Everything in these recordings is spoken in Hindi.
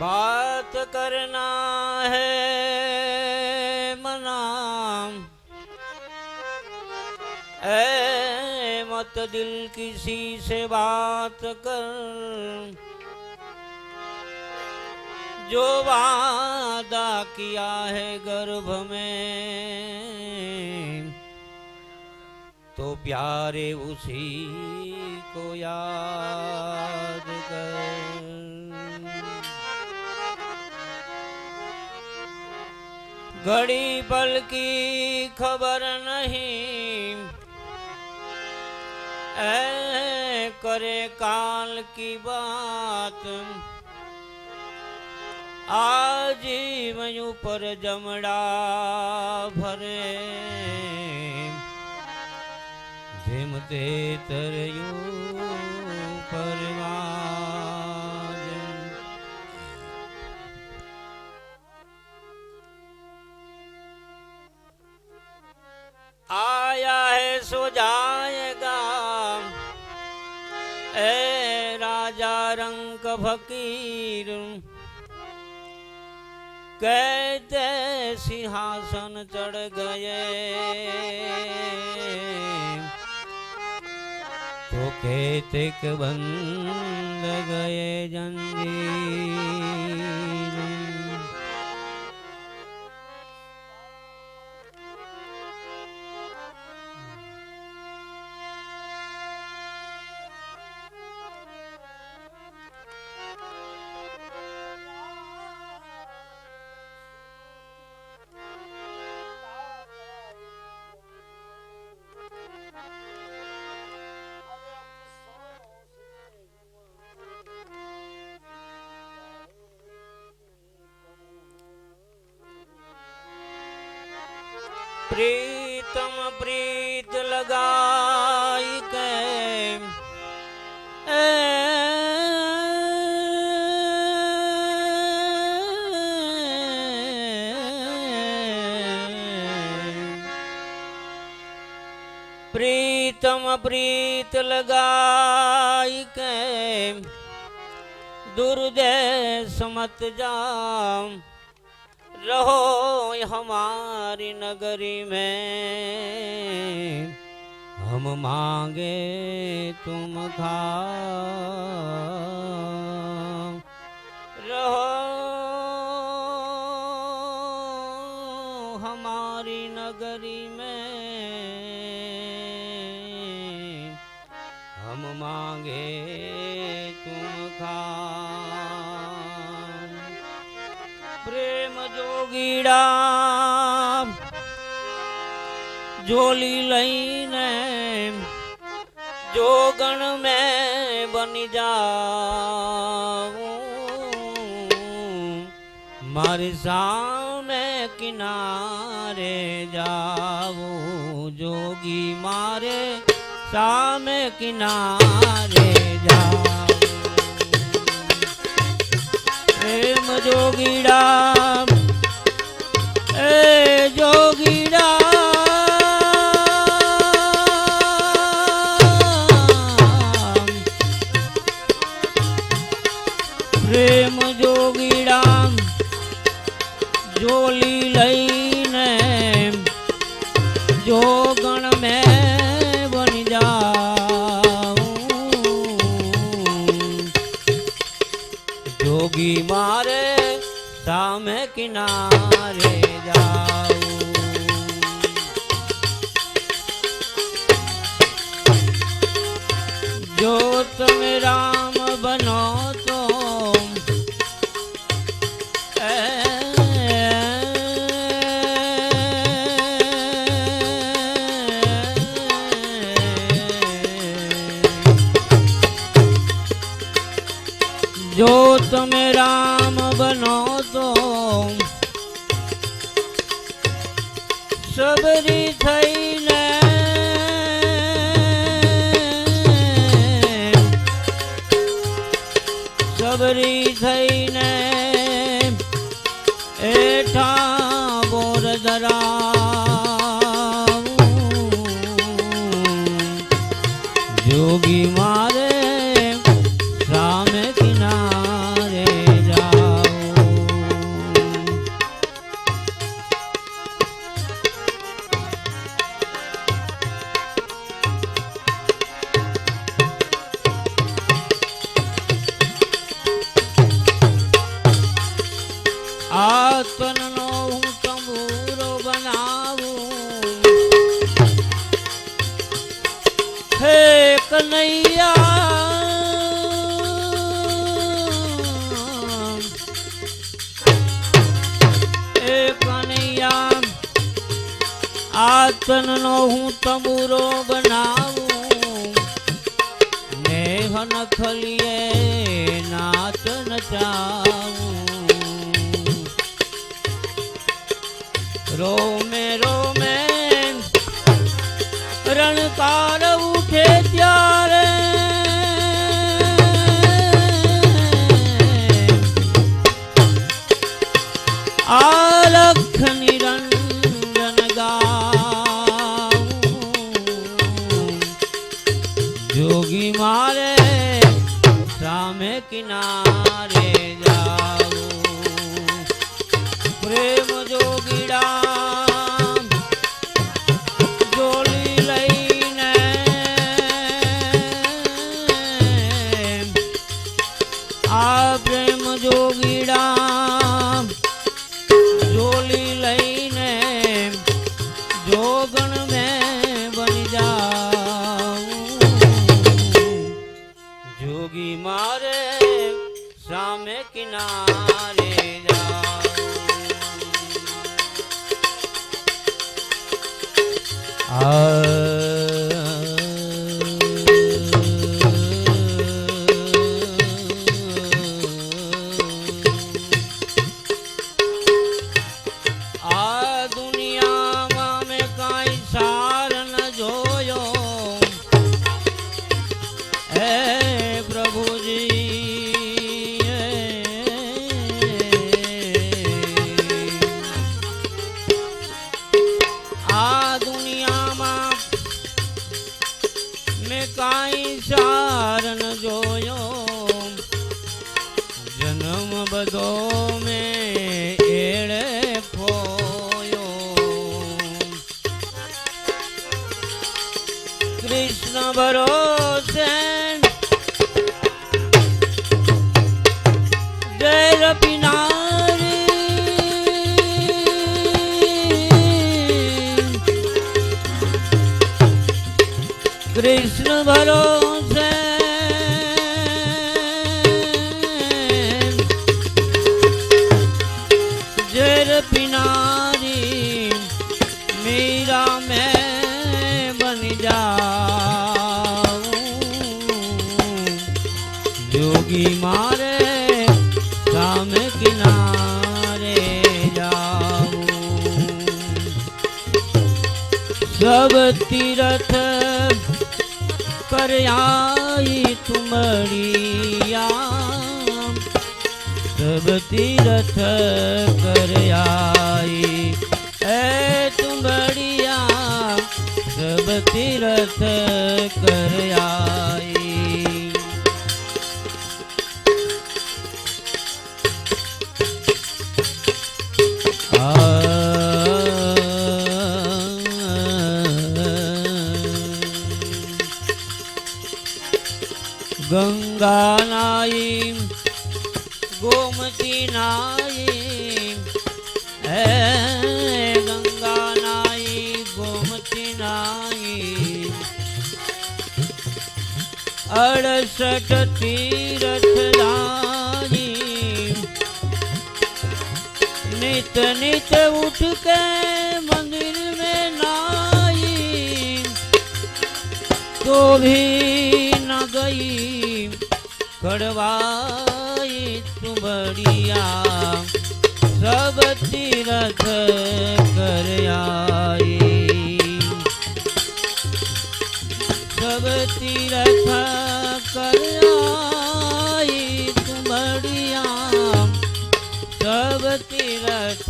बात करना है मना ऐ मत दिल किसी से बात कर। जो वादा किया है गर्भ में तो प्यारे उसी को याद कर। घड़ी पल की खबर नहीं। करे काल की बात। आजीवयू पर जमड़ा भरे। झिमते तरयू। फकीर। कहते सिंहासन चढ़ गए। तो कहते बंद गए जंजीर। प्रीतम प्रीत लगाई के। ए, प्रीतम प्रीत लगाई के। दुर्देश समत जाओ रहो हमारी नगरी में हम मांगे तुम खाओ જોગીડા જોલી લઈને જોગણ મેં બની જાઉં મારી સામે કિનારે જાવું જોગી મારે સામે કિનારે જાવું પ્રેમ જોગીડા પ્રેમ જોગીડા જોલી આતનનો હું તંબુરો બનાવું નેહન ખલીએ નાત નચાવું રોમે રોમે રણકાર ગોમે એળે ખોયો. કૃષ્ણ ભરોસે જય રપિના કૃષ્ણ ભરો पिनारी मेरा मैं बन जाऊं जोगी मारे राम किनारे जाऊं सब तीरथ कर आई तुम्हारी પદ તીરથ કર્યાઈ એ તુંબડિયા સબ તીરથ नाई अड़सठ तीरथ धानी नित नित उठ के मंदिर में नाई तो भी न गई कड़वाई तुम्हारिया। सब तीरथ कर आई तीरथ कर आई तुमड़िया सब तीरथ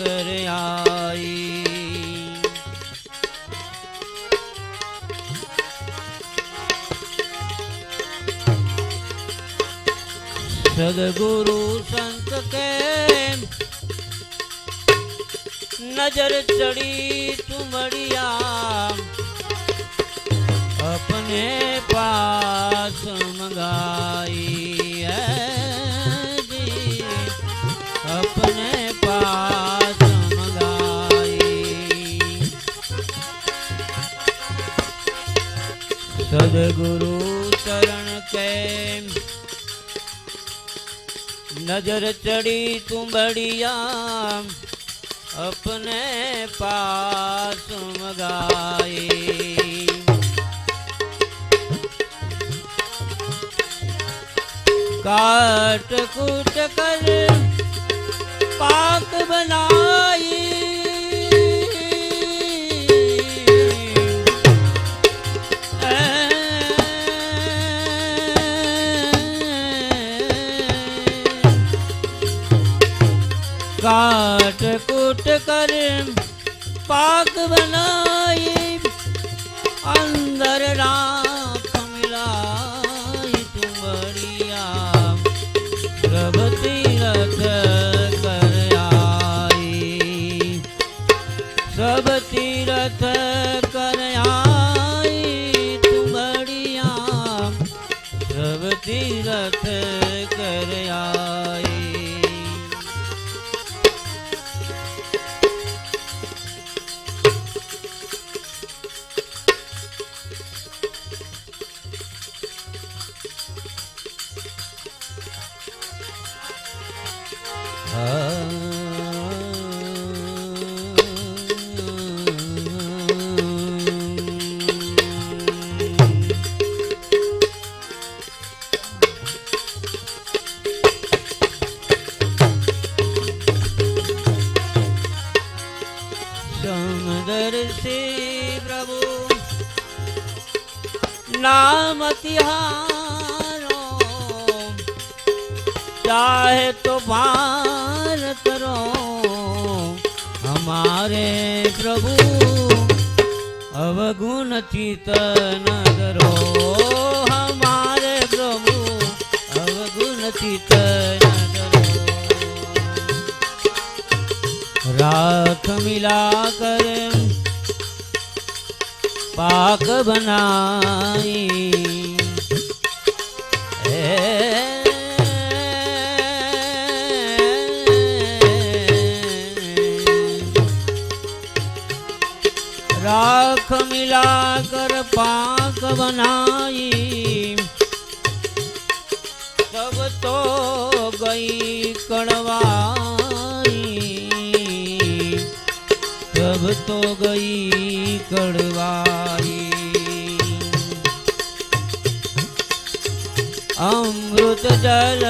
कर आई। सदगुरु संत के नज़र चढ़ी तुमड़िया अपने पास मंगाई है जी अपने पास मंगाई सदगुरु चरण के नजर चढ़ी तुमड़िया अपने पास मगाई ਕਾਟ ਕੂਟ ਕਰ ਪਾਕ ਬਨਾਈ ਕਾਟ ਕੂਟ ਕਰ ਪਾਕ ਬਨਾਈ ਅੰਦਰ ਰਾਮ પ્રભુ અવગુણ ચિતન કરો. હમારે પ્રભુ અવગુણ ચિતન કરો. રાખ મિલા કરે પાક બનાઈ બનાઈ સબ તો ગઈ કણવાઈ. સબ તો ગઈ કણવાઈ. અમૃત જલ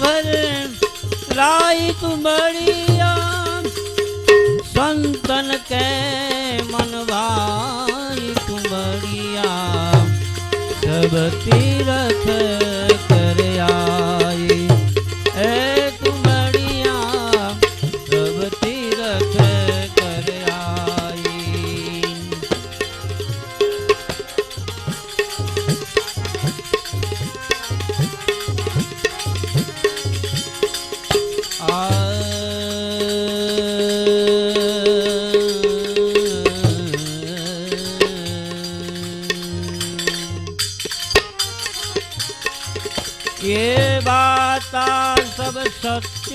ભર રાય તુમળિયા સંતન કે મન ભાઈ તુમળિયા સબ તીરથ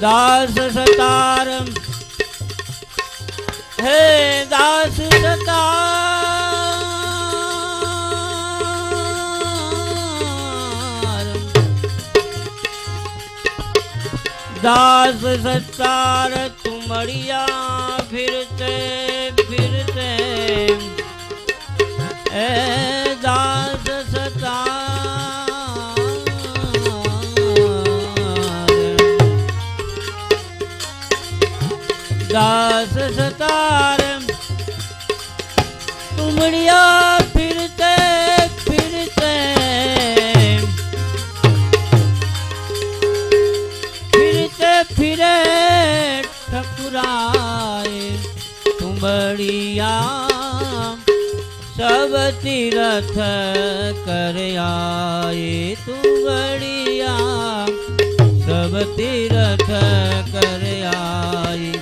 दास सतार। हे दास सतार। दास सतार तुमड़िया फिरते फिरते। ए तुमड़िया फिरते फिरते। फिरते, फिरे, ठकुराए तुमड़िया सब तीरथ कर आए तुमड़िया सब तीरथ कर आए